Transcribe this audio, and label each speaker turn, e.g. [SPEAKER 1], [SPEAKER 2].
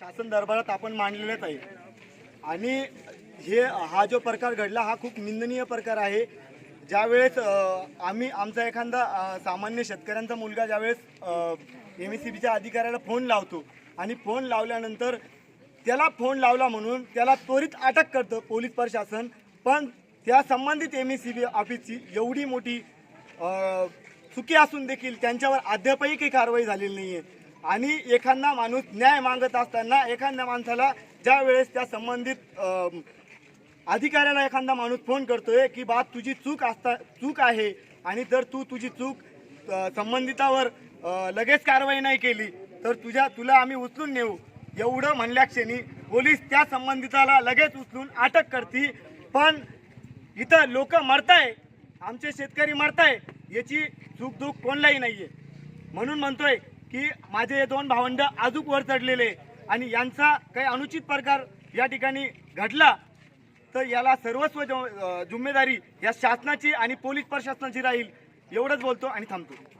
[SPEAKER 1] शासन दरबारात आपण मांडलेलंच आहे. आणि हे हा जो प्रकार घडला हा खूप निंदनीय प्रकार आहे. ज्यावेळेस आम्ही आमचा एखादा सामान्य शेतकऱ्यांचा मुलगा ज्यावेळेस एम एस सी बीच्या अधिकाऱ्याला फोन लावतो आणि फोन लावल्यानंतर त्याला फोन लावला म्हणून त्याला त्वरित अटक करतं पोलीस प्रशासन. पण त्या संबंधित एम एस सी बी ऑफिसची एवढी मोठी चुकी असून देखील त्यांच्यावर अद्यापही काही कारवाई झालेली नाही आहे आणि एखादा माणूस न्याय मागत असताना एखाद्या माणसाला ज्या वेळेस त्या संबंधित अधिकाऱ्याला एखादा माणूस फोन करतोय की बा तुझी चूक असता चूक आहे आणि जर तू तुझी चूक संबंधितावर लगेच कारवाई नाही केली तर तुझ्या तुला आम्ही उचलून नेऊ. एवढं म्हणल्या क्षणी पोलीस त्या संबंधिताला लगेच उचलून अटक करते. पण इथं लोक मरताय आमचे शेतकरी मरताय याची चूक दुःख कोणलाही नाहीये. म्हणून म्हणतोय की माझे हे दोन भावंड अजूक वर चढलेले आणि यांचा काही अनुचित प्रकार या ठिकाणी घडला तर याला सर्वस्व जिम्मेदारी या शासनाची आणि पोलीस प्रशासनाची राहील एवढंच बोलतो आणि थांबतो.